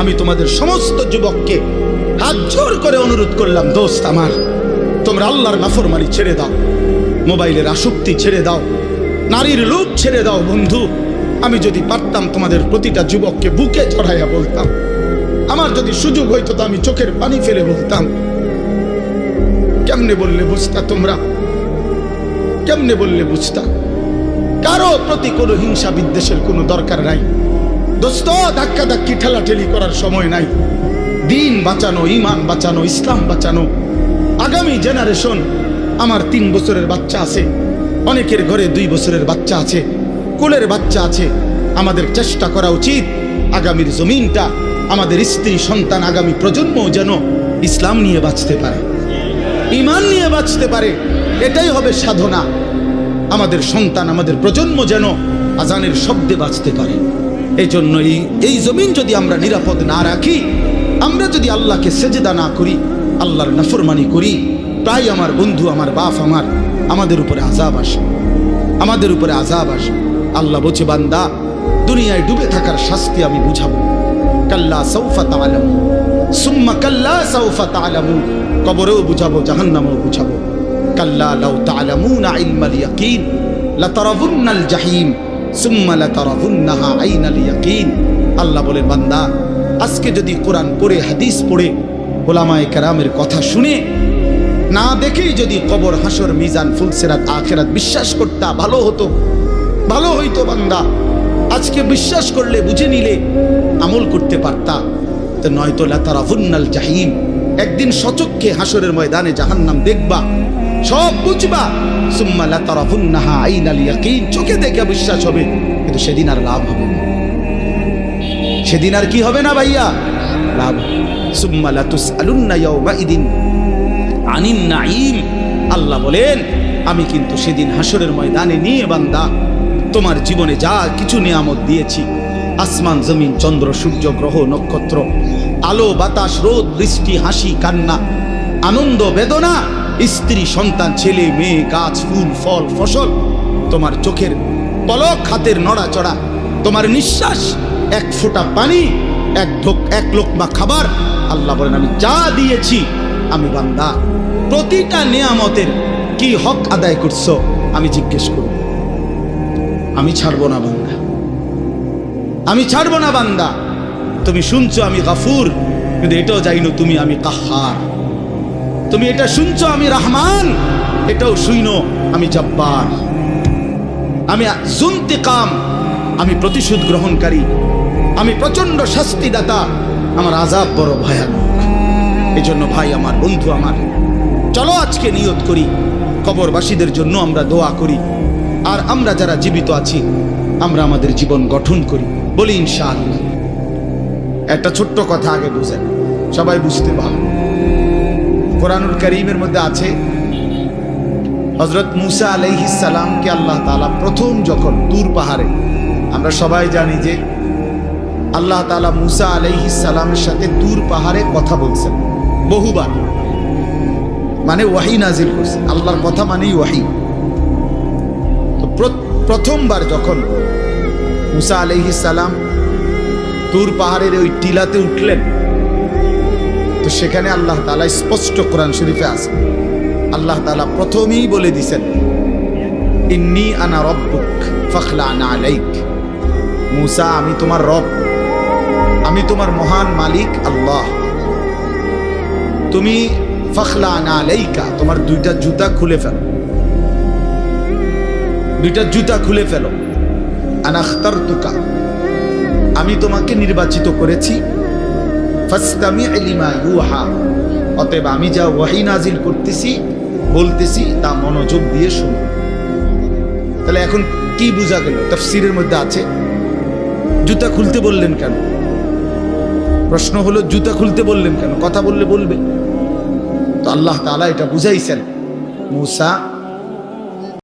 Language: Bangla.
আমি তোমাদের সমস্ত যুবককে হাত জোর করে অনুরোধ করলাম, দোস্ত আমার। তোমরা আল্লাহর নাফরমানি ছেড়ে দাও, মোবাইলের আসক্তি ছেড়ে দাও, নারীর লোভ ছেড়ে দাও, বন্ধু। আমি যদি পারতাম তোমাদের প্রতিটা যুবককে বুকে চড়াইয়া বলতাম। আমার যদি সুযোগ হইতো তো আমি চোখের পানি ফেলে বলতাম। কেমনে বললে বুঝতা তোমরা? কেমনে বললে বুঝতা? কারও প্রতি কোনো হিংসা বিদ্বেষের কোনো দরকার নাই। দোস্ত ধাক্কা ধাক্কি ঠেলাঠেলি করার সময় নাই। দিন বাঁচানো ইমান বাঁচানো, ইসলাম বাঁচানো। আগামী জেনারেশন আমার তিন বছরের বাচ্চা আছে। অনেকের ঘরে দুই বছরের বাচ্চা আছে। কোলের বাচ্চা আছে। আমাদের চেষ্টা করা উচিত আগামীর জমিনটা, আমাদের স্ত্রী, সন্তান আগামী প্রজন্ম যেন ইসলাম নিয়ে বাঁচতে পারে। ইমান নিয়ে বাঁচতে পারে। এটাই হবে সাধনা। আমাদের সন্তান, আমাদের প্রজন্ম যেন আজানের শব্দে বাঁচতে পারে। এই জন্য এই জমিন যদি আমরা নিরাপদ না রাখি, আমরা যদি আল্লাহকে সেজদা না করি, আল্লাহর নাফরমানি করি প্রায় আমার বন্ধু, আমার বাপ, আমার, আমাদের উপরে আজাব আসে। আমাদের উপরে আজাব আসে। আল্লাহ বলছে, বান্দা, দুনিয়ায় ডুবে থাকার শাস্তি আমি বুঝাবো। কাল্লা সৌফা তালামু সুম্মা কাল্লা সৌফা তালামু কবরেও বুঝাবো, জাহান্নামেও বুঝাবো। কাল্লা লাউ তালামু না ইলমাল ইয়াকিন। লাতারাবুন্নাল জাহিম। আল্লাহ বলেন, বান্দা, আজকে যদি কোরআন পড়ে, হাদিস পড়ে, ওলামায়ে কেরামের কথা শুনে, না দেখেই যদি কবর হাসর মিজান, ফুলসেরাত, আখেরাত বিশ্বাস করতা, ভালো হতো, ভালো হইতো বান্দা। আজকে বিশ্বাস করলে, বুঝে নিলে, আমল করতে পারতা। তো নয়তো লাতারাফুন্নাল জাহিম, একদিন সচক্ষে হাসরের ময়দানে জাহান্নাম দেখবা সব বুঝবা। লাতারাফুন্নাহা আইনাল ইয়াকিন। চোখে দেখে বিশ্বাস হবে, কিন্তু সেদিন আর লাভ হবে না। সেদিন আর কি হবে না ভাইয়া? লাভ ইয়াউমাইদিন। আনিন আল্লাহ বলেন, আমি কিন্তু সেদিন হাসরের ময়দানে নিয়ে বান্দা, তোমার জীবনে যা কিছু নিয়ামত দিয়েছি, আসমান, জমিন, চন্দ্র, সূর্য, গ্রহ, নক্ষত্র, আলো, বাতাস, রোদ, বৃষ্টি, হাসি, কান্না, আনন্দ, বেদনা স্ত্রী, সন্তান, ছেলে, মেয়ে, গাছ, ফুল, ফল, ফসল। তোমার চোখের পলক, হাতের নড়াচড়া, তোমার নিঃশ্বাস, এক ফোঁটা পানি, এক ঢোক, এক লোকমা খাবার। আল্লাহ বলেন, আমি যা দিয়েছি, আমি বান্দা। প্রতিটা নিয়ামতের কি হক আদায় করছ, আমি জিজ্ঞেস করব। আমি ছাড়বো না বান্দা। আমি ছাড়বো না বান্দা। তুমি শুনছো, আমি গাফুর, কিন্তু এটাও জাইনো তুমি, আমি কাহার। তুমি এটা শুনছো, আমি রহমান। এটাও শুইনো, আমি জব্বার। আমি জুনতে কাম আমি প্রতিশোধ গ্রহণকারী। আমি প্রচণ্ড শাস্তিদাতা, আমার আজাব বড় ভয়ানক। এই জন্য ভাই, আমার বন্ধু আমার, চলো আজকে নিয়ত করি, কবরবাসীদের জন্য আমরা দোয়া করি। আর আমরা যারা জীবিত আছি, আমরা আমাদের জীবন গঠন করি। বলি ইনশাআল্লাহ। একটা ছোট্ট কথা আগে বুঝেন। সবাই বুঝতে ভালো কোরআনুল করিমের মধ্যে আছে হজরত মুসা আলাইহিস সালামকে আল্লাহ তাআলা প্রথম যখন তুর পাহাড়ে, আমরা সবাই জানি যে আল্লাহ তাআলা মুসা সালামের সাথে তুর পাহাড়ে কথা বলছেন, বহুবার। মানে ওয়াহি নাজিল করছেন আল্লাহর কথা মানেই ওয়াহি। তো প্র- প্রথমবার যখন মুসা আলাইহিস সালাম তুর পাহাড়ের ওই টিলাতে উঠলেন তো সেখানে আল্লাহ তালা স্পষ্ট কোরআন শরীফে আছে। আল্লাহ তালা প্রথমেই বলে দিছেন, ইন্নি আনা রব্বুক ফখলা আনা আলাইক। মুসা, আমি তোমার রব। আমি তোমার মহান মালিক আল্লাহ। তুমি ফখলা আনা আলাইকা, তোমার দুইটা জুতা খুলে ফেলো। দুইটা জুতা খুলে ফেলো। আনাখতার তুকা আমি তোমাকে নির্বাচিত করেছি। অতএব আমি যা ওয়াহি নাজিল করতেছি, বলতেছি, তা মনোযোগ দিয়ে শুনো তাহলে এখন কি বোঝা গেল? তফসিরের মধ্যে আছে, জুতা খুলতে বললেন কেন? প্রশ্ন হলো, জুতা খুলতে বললেন কেন? কথা বললে বলবে। তো আল্লাহ তাআলা এটা বুঝাইছেন। মুসা